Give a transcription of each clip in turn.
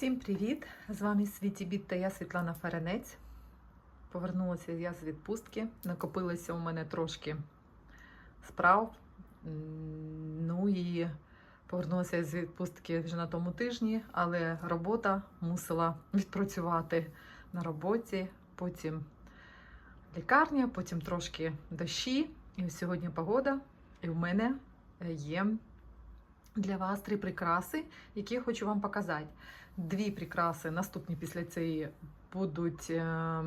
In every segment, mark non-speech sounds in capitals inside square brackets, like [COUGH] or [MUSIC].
Всім привіт! З вами Світі Біт та я Світлана Ференець. Повернулася я з відпустки. Накопилося у мене трошки справ. Ну і повернулася я з відпустки вже на тому тижні, але робота мусила відпрацювати на роботі. Потім лікарня, потім трошки дощі. І сьогодні погода. І в мене є для вас три прикраси, які я хочу вам показати. Дві прикраси наступні після цієї будуть. е,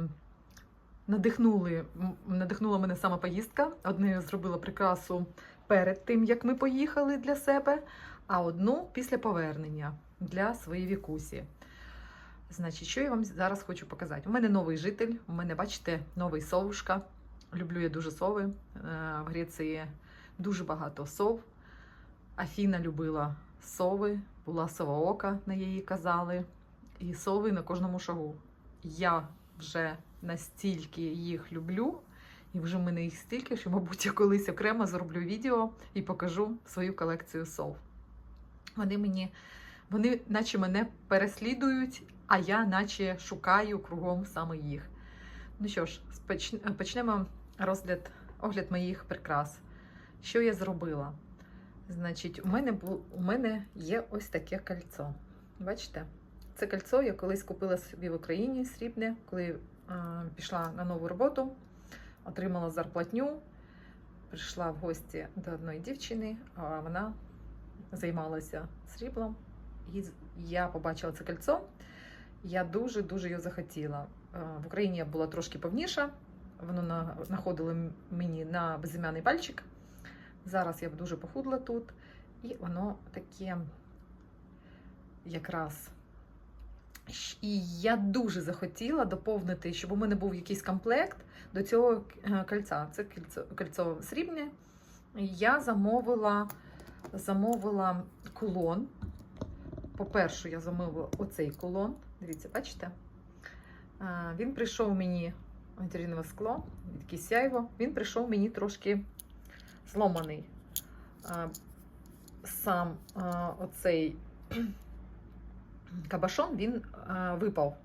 Надихнули, надихнула мене сама поїздка. Одну зробила прикрасу перед тим, як ми поїхали для себе, а одну після повернення для своєї вікусі. Значить, що я вам зараз хочу показати? У мене новий житель, у мене, бачите, новий совушка. Люблю я дуже сови. Е, В Греції дуже багато сов. Афіна любила сови, була сова ока, на її казали, і сови на кожному шагу. Я вже настільки їх люблю, і вже мене їх стільки, що, мабуть, я колись окремо зроблю відео і покажу свою колекцію сов. Вони мені, вони наче мене переслідують, а я наче шукаю кругом саме їх. Ну що ж, почнемо розгляд, огляд моїх прикрас. Що я зробила? Значить, у мене бу, у мене є ось таке кольцо. Бачите? Це кольцо я колись купила собі в Україні срібне, коли е, пішла на нову роботу, отримала зарплатню, прийшла в гості до одної дівчини, а вона займалася сріблом. І я побачила це кольцо. Я дуже-дуже його захотіла. В Україні я була трошки повніша, воно на- знаходило мені на безім'яний пальчик. Зараз я б дуже похудла тут, і воно таке якраз. І я дуже захотіла доповнити, щоб у мене був якийсь комплект до цього е, кольця. Це кільцо, кольцо срібне. Я замовила, замовила кулон. По-перше, я замовила оцей кулон. Дивіться, бачите? Е, Він прийшов мені материнове скло, таке сяйво. Він прийшов мені трошки зломаний. Сам оцей кабашон він випав.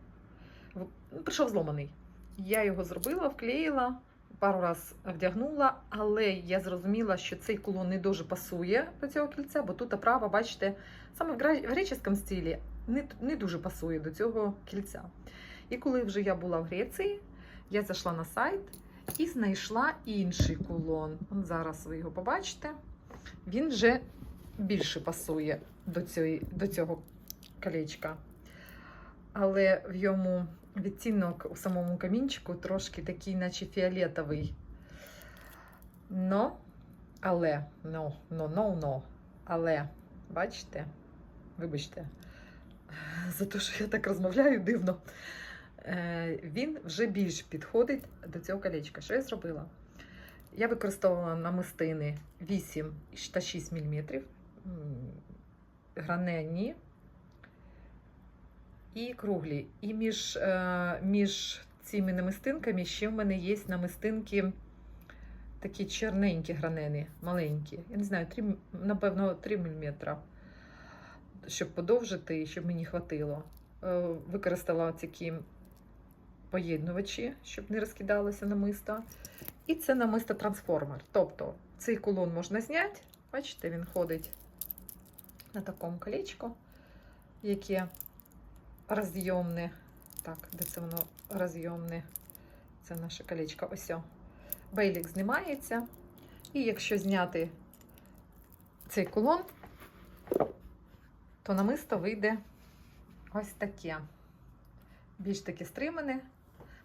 Ну, Прийшов зломаний. Я його зробила, вклеїла, пару раз вдягнула, але я зрозуміла, що цей кулон не дуже пасує до цього кільця, бо тут оправа, бачите, саме в греческому стилі не, не дуже пасує до цього кільця. І коли вже я була в Греції, я зайшла на сайт і знайшла інший кулон. Он зараз ви його побачите. Він вже більше пасує до, цієї, до цього колечка. Але в йому відтінок у самому камінчику трошки такий, наче фіолетовий. Но, але, но, но, но, но, але, бачите? Вибачте, за те, що я так розмовляю дивно. Е, Він вже більш підходить до цього колечка. Що я зробила? Я використовувала намистини 8 та 6 мм, граненні і круглі. І між, е, між цими намистинками ще в мене є намистинки такі чорненькі гранені, маленькі. Я не знаю, 3, напевно, 3 мм, щоб подовжити щоб мені хватило. Е, Використала такі поєднувачі, щоб не розкидалося намисто. І це намисто трансформер. Тобто цей кулон можна зняти. Бачите, він ходить на такому колечку, яке розйомне. Так, де це воно розйомне? Це наше колечко. Ось. Бейлік знімається. І якщо зняти цей кулон, то намисто вийде ось таке. Більш таке стримане,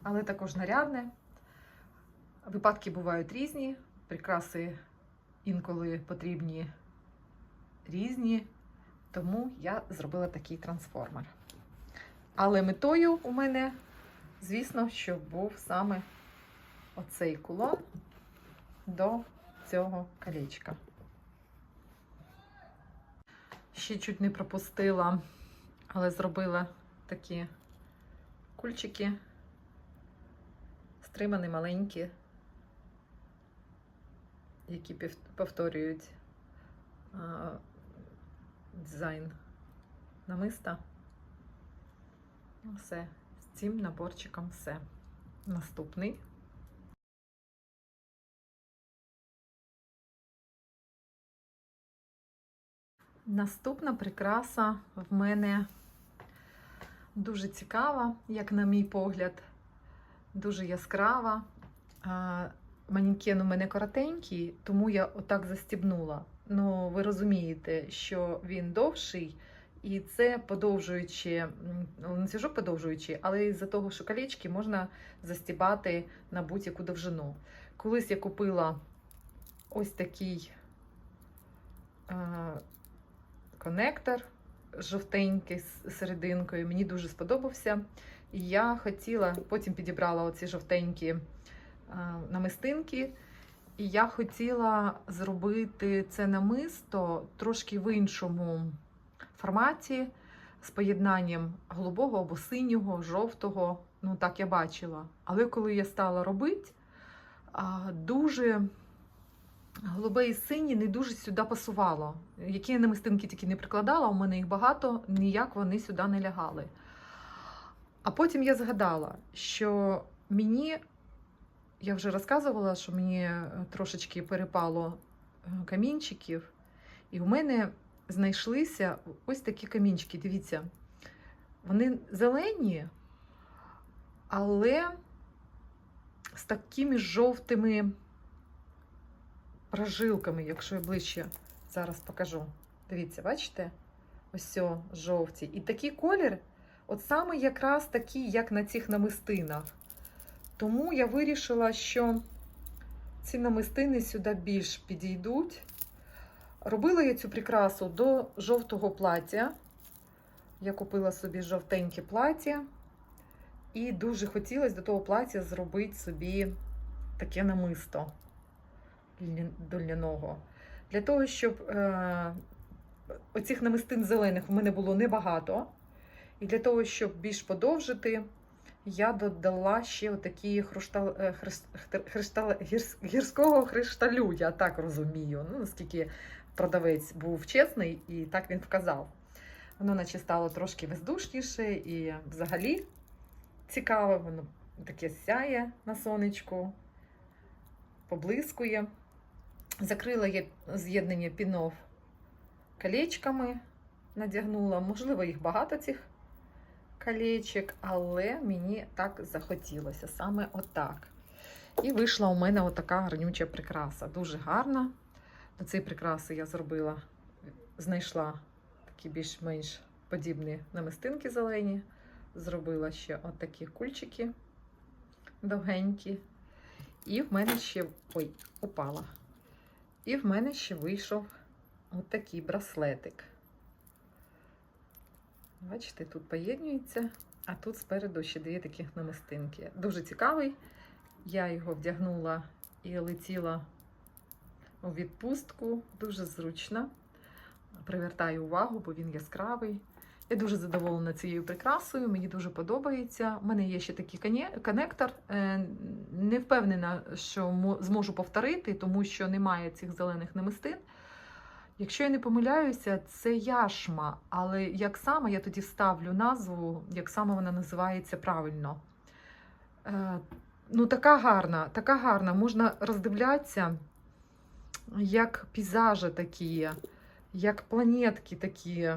але також нарядне. Випадки бувають різні, прикраси інколи потрібні різні, тому я зробила такий трансформер. Але метою у мене, звісно, щоб був саме оцей кулон до цього колечка. Ще чуть не пропустила, але зробила такі кульчики, стримані маленькі, які повторюють а, дизайн намиста. Все, з цим наборчиком все. Наступний. Наступна прикраса в мене дуже цікава, як на мій погляд, дуже яскрава. А, Манекен у мене коротенький, тому я отак застібнула. Ну, ви розумієте, що він довший, і це подовжуючи, м, ланцюжок подовжуючий, але із-за того, що колечки можна застібати на будь-яку довжину. Колись я купила ось такий е, конектор жовтенький з серединкою. Мені дуже сподобався. І я хотіла, потім підібрала оці жовтенькі е, намистинки. І я хотіла зробити це намисто трошки в іншому форматі з поєднанням голубого або синього, жовтого. Ну, так я бачила. Але коли я стала робити, дуже голубе і синє не дуже сюди пасувало. Які я намистинки тільки не прикладала, у мене їх багато, ніяк вони сюди не лягали. А потім я згадала, що мені, я вже розказувала, що мені е, трошечки перепало е, камінчиків, і у мене знайшлися ось такі камінчики. Дивіться, вони зелені, але з такими жовтими прожилками, якщо я ближче зараз покажу. Дивіться, бачите? Ось жовті. І такий колір, от саме якраз такий, як на цих намистинах. Тому я вирішила, що ці намистини сюди більш підійдуть. Робила я цю прикрасу до жовтого плаття. Я купила собі жовтеньке плаття. І дуже хотілося до того плаття зробити собі таке намисто до льняного. Для того, щоб е, оцих намистин зелених в мене було небагато. І для того, щоб більш подовжити, я додала ще отакі хруштал, е, хтер- гірського хришталю, я так розумію. Ну, наскільки продавець був чесний і так він вказав. Воно наче стало трошки воздушніше і взагалі цікаве, воно таке сяє на сонечку, поблискує. Закрила я з'єднання пінов колечками, надягнула. Можливо, їх багато цих колечок, але мені так захотілося саме отак. І вийшла у мене отака гарнюча прикраса. Дуже гарна. До цієї прикраси я зробила, знайшла такі більш-менш подібні намистинки зелені. Зробила ще отакі кульчики довгенькі. І в мене ще. Ой, упала. І в мене ще вийшов отакий браслетик. Бачите, тут поєднюється, а тут спереду ще дві такі намистинки. Дуже цікавий. Я його вдягнула і летіла у відпустку. Дуже зручно. Привертаю увагу, бо він яскравий. Я дуже задоволена цією прикрасою, мені дуже подобається. У мене є ще такий коне- конектор. Е, Не впевнена, що зможу повторити, тому що немає цих зелених намистин. Якщо я не помиляюся, це яшма, але як саме я тоді ставлю назву, як саме вона називається правильно. Е, Ну, така гарна, така гарна. Можна роздивлятися, як пейзажі такі, як планетки такі.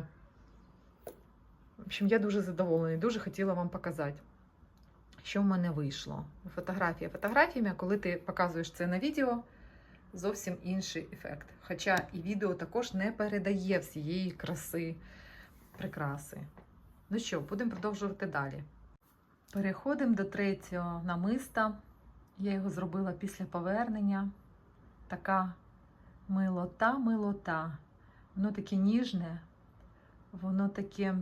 В общем, я дуже задоволена і дуже хотіла вам показати, що в мене вийшло. Фотографія фотографіями, коли ти показуєш це на відео, зовсім інший ефект. Хоча і відео також не передає всієї краси прикраси. Ну що, будемо продовжувати далі. Переходимо до третього намиста. Я його зробила після повернення. Така милота, милота. Воно таке ніжне, воно таке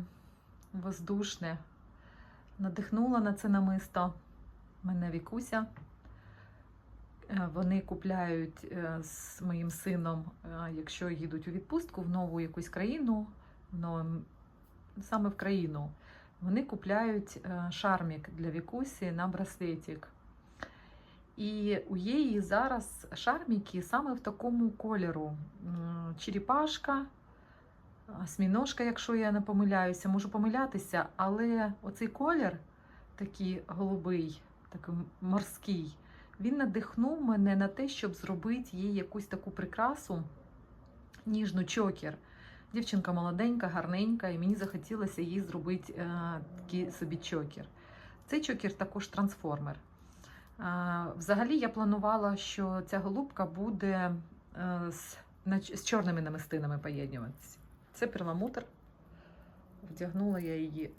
воздушне. Надихнула на це намисто мене Вікуся. Е, Вони купляють е, з моїм сином, е, якщо їдуть у відпустку в нову якусь країну, в саме в країну, вони купляють шармік для Вікусі на браслетик. І у її зараз шарміки саме в такому кольору. Черепашка, сміножка, якщо я не помиляюся, можу помилятися, але оцей колір такий голубий, такий морський, він надихнув мене на те, щоб зробити їй якусь таку прикрасу, ніжну чокер. Дівчинка молоденька, гарненька, і мені захотілося їй зробити е, такий собі чокер. Цей чокер також трансформер. Е, взагалі я планувала, що ця голубка буде е, з, нач- з чорними намистинами поєднуватися. Це перламутр. Вдягнула я її.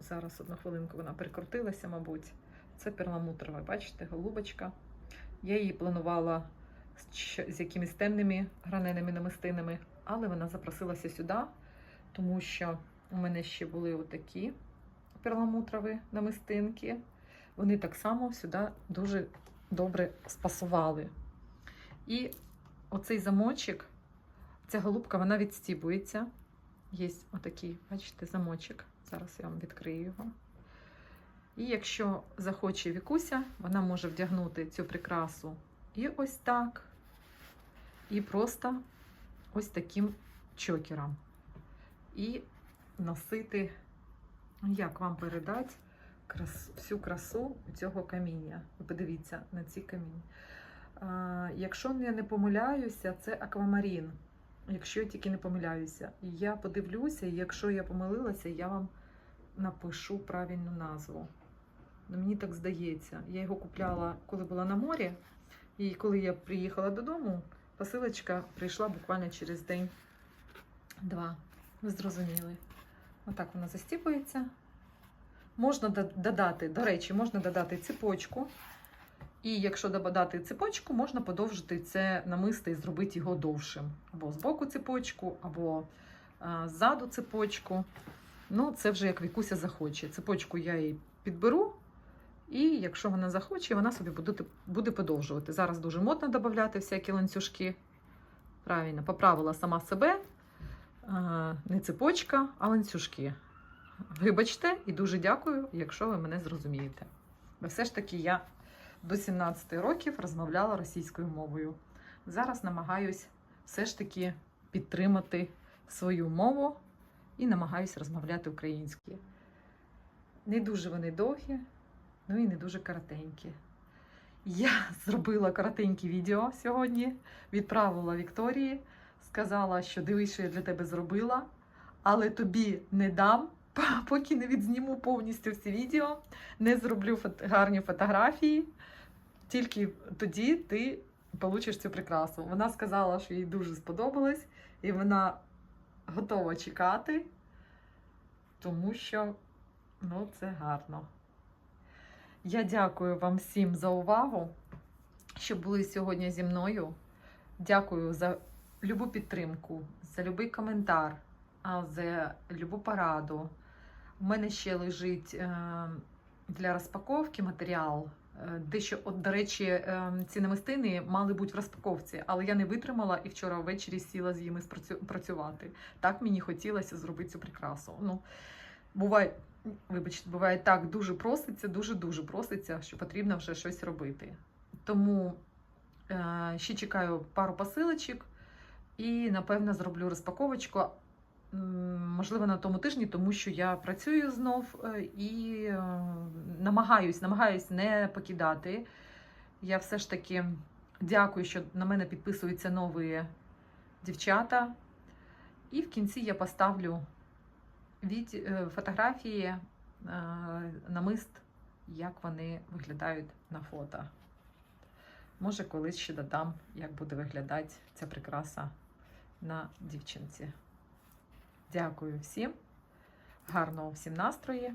Зараз одну хвилинку вона прикрутилася, мабуть. Це перламутр, ви бачите, голубочка. Я її планувала з, з якимись темними граненими намистинами, але вона запросилася сюди, тому що у мене ще були отакі перламутрові намистинки. Вони так само сюди дуже добре спасували. І оцей замочок, ця голубка, вона відстібується. Є отакий, бачите, замочок. Зараз я вам відкрию його. І якщо захоче Вікуся, вона може вдягнути цю прикрасу і ось так, і просто ось таким чокером. І носити, як вам передати крас, всю красу цього каміння. Ви подивіться на ці каміння. А, якщо я не помиляюся, це аквамарін. Якщо я тільки не помиляюся, я подивлюся, і якщо я помилилася, я вам напишу правильну назву. Ну, мені так здається. Я його купляла, коли була на морі, і коли я приїхала додому, посилочка прийшла буквально через день-два. Ви зрозуміли. Отак вона застіпується. Можна додати, до речі, можна додати цепочку. І якщо додати цепочку, можна подовжити це намисто і зробити його довшим. Або збоку цепочку, або ззаду цепочку. Ну, це вже як Вікуся захоче. Цепочку я їй підберу, і якщо вона захоче, вона собі буде, буде подовжувати. Зараз дуже модно додати всякі ланцюжки. Правильно, поправила сама себе. Не цепочка, а ланцюжки. Вибачте і дуже дякую, якщо ви мене зрозумієте. Бо все ж таки я до 17 років розмовляла російською мовою. Зараз намагаюсь все ж таки підтримати свою мову і намагаюсь розмовляти українською. Не дуже вони довгі, ну і не дуже коротенькі. Я [LAUGHS] зробила коротеньке відео сьогодні, відправила Вікторії, сказала, що дивись, що я для тебе зробила, але тобі не дам, [LAUGHS] поки не відзніму повністю всі відео, не зроблю гарні фотографії. Тільки тоді ти получиш цю прикрасу. Вона сказала, що їй дуже сподобалось, і вона готова чекати, тому що ну, це гарно. Я дякую вам всім за увагу, що були сьогодні зі мною. Дякую за любу підтримку, за будь-який коментар, за любу пораду. У мене ще лежить е, для розпаковки матеріал. Е, Дещо, от, до речі, е, ці намистини мали бути в розпаковці, але я не витримала і вчора ввечері сіла з ними працювати. Так мені хотілося зробити цю прикрасу. Ну, буває, вибачте, буває так, дуже проситься, дуже-дуже проситься, що потрібно вже щось робити. Тому е, ще чекаю пару посилочок і, напевно, зроблю розпаковочку. Можливо, на тому тижні, тому що я працюю знов і намагаюсь, намагаюсь не покидати. Я все ж таки дякую, що на мене підписуються нові дівчата. І в кінці я поставлю від, е, фотографії е, намист, як вони виглядають на фото. Може, колись ще додам, як буде виглядати ця прикраса на дівчинці. Дякую всім, гарного всім настрою.